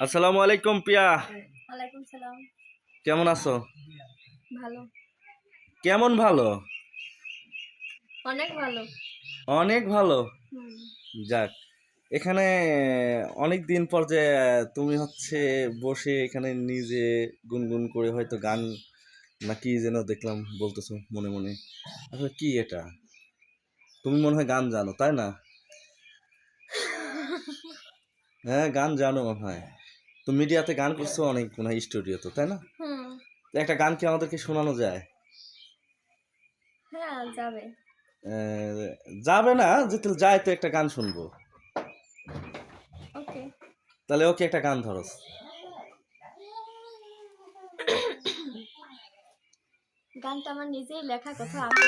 আসসালামু আলাইকুম পিয়া। ওয়ালাইকুম সালাম। কেমন আছো? ভালো। কেমন ভালো? অনেক ভালো। অনেক ভালো। যাক এখানে অনেক দিন পর যে তুমি হচ্ছে বসে এখানে নিজে গুনগুন করে হয়তো গান নাকি যেন দেখলাম বলতেছো মনে মনে। আসলে কি এটা? তুমি মনে হয় গান জানো তাই না? হ্যাঁ গান জানো মনে হয়। তো মিডিয়াতে গান করছ অনেক মনে হয় স্টুডিওতে তাই না? হুম। একটা গান কি আমাদেরকে শোনানো যায়? হ্যাঁ যাবে। যাবে না যেতে যায় তো একটা গান শুনব। ওকে। তাহলে ওকে একটা গান ধরো। গানটা আমার নিজেই লেখা কথা আমি।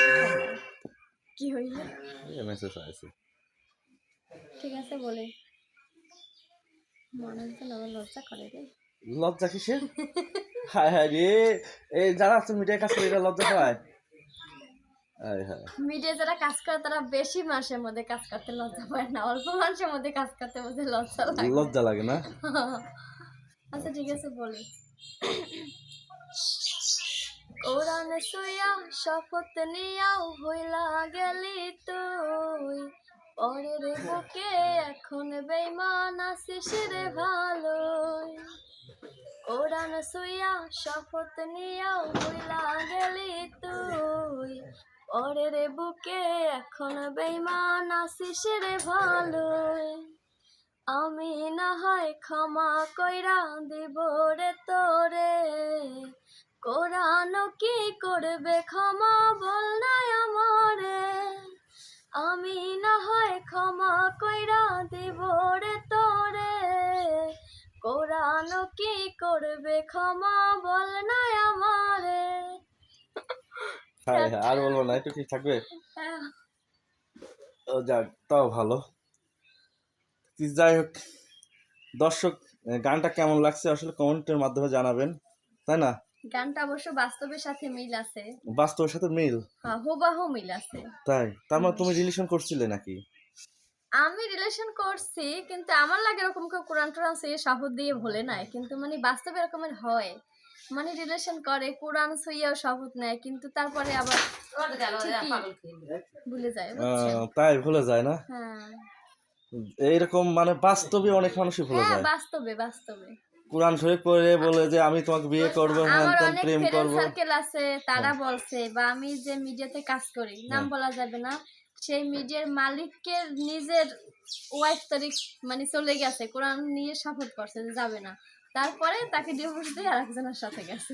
কি হইল? মেসেজ আছে ঠিক আছে বলে মনে হচ্ছে না আমার লজ্জা করে কিসের? হায় হায় রে। এই যারা আছে মিডিয়ার কাছে এটা লজ্জা পায়? হায় মিডিয়া যারা কাজ করে তারা বেশি মাসের মধ্যে কাজ করতে লজ্জা পায় না। অল্প মাসের মধ্যে কাজ করতে বুঝে লজ্জা লাগে। লজ্জা লাগে না? আচ্ছা ঠিক আছে বলি। কোরআন সইয়া শপথ নিয়াও হইলা গেলি পরের বুকে এখন বেইমান আসিস রে ভালোই। কোরআন সইয়া শপথ নিয়াও হইলা গেলি তুই। পরের বুকে এখন বেইমান আসিস রে ভালোই। আমি না হয় ক্ষমা কইরা দিব রে তোরে। কোরআন কি করবে ক্ষমা বল না কোরআন কি করবে? ক্ষমা বল না আমারে। হায় হায় আর বলব না একটু ঠিক থাকবে? যাক তাও ভালো। যাই হোক দর্শক গানটা কেমন লাগছে আসলে কমেন্টের মাধ্যমে জানাবেন তাই না? গানটা অবশ্য বাস্তবের সাথে মিল আছে। বাস্তবের সাথে মিল? হ্যাঁ হুবাহু মিল আছে। তাই তার মানে তুমি রিলেশন করছিলে নাকি? আমি রিলেশন করছি কিন্তু আমার লাগে এরকম কেউ কোরআন টোরআন সে শপথ দিয়ে ভোলে নাই। কিন্তু মানে বাস্তবে এরকমের হয়। মানে রিলেশন করে কোরআন সইয়াও শপথ নেয় কিন্তু তারপরে আবার ভুলে যায় তাই ভুলে যায় না? হ্যাঁ। এইরকম মানে বাস্তবে অনেক মানুষই ভুলে হ্যাঁ যায়। বাস্তবে বাস্তবে। কোরআন শরীফ পড়ে বলে যে আমি তোমাকে বিয়ে করব হ্যাঁ আমার তেন অনেক প্রেম সার্কেল আছে তারা বলছে বা আমি যে মিডিয়াতে কাজ করি নাম হ্যাঁ। বলা যাবে না। সেই মিডিয়ার মালিকের নিজের ওয়াইফ তারিখ মানে চলে গেছে কোরআন নিয়ে শপথ করছে যে যাবে না। তারপরে তাকে ডিভোর্স দিয়ে আরেকজনের সাথে গেছে।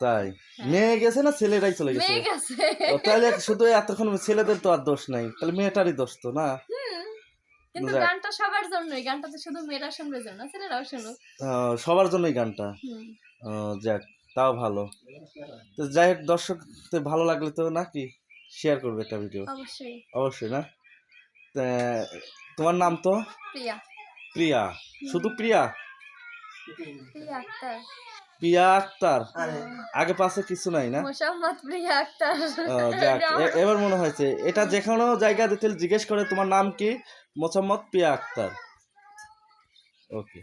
তাই? মেয়ে গেছে না ছেলেরাই চলে গেছে? মেয়ে গেছে। তাহলে শুধু এতক্ষণ ছেলেদের তো আর দোষ নাই তাহলে মেয়েটারই দোষ তো না? কিন্তু গানটা সবার জন্যই গানটা তো শুধু মেয়েরা শুনবে জন্য ছেলেরাও শুনুক। সবার জন্যই গানটা? যাক তাও ভালো। তো যাই হোক দর্শক ভালো লাগলে তো নাকি? শেয়ার করবে একটা ভিডিও অবশ্যই। অবশ্যই না? তা, তোমার নাম তো? প্রিয়া। প্রিয়া। শুধু প্রিয়া? প্রিয়া আক্তার। আগে পাশে কিছু নাই না? মোসাম্মদ প্রিয়া আক্তার। যাক এবার মনে হয়েছে এটা যেখানে জায়গা দিতে জিজ্ঞেস করে তোমার নাম কি? মোসাম্মদ প্রিয়া আক্তার। ওকে।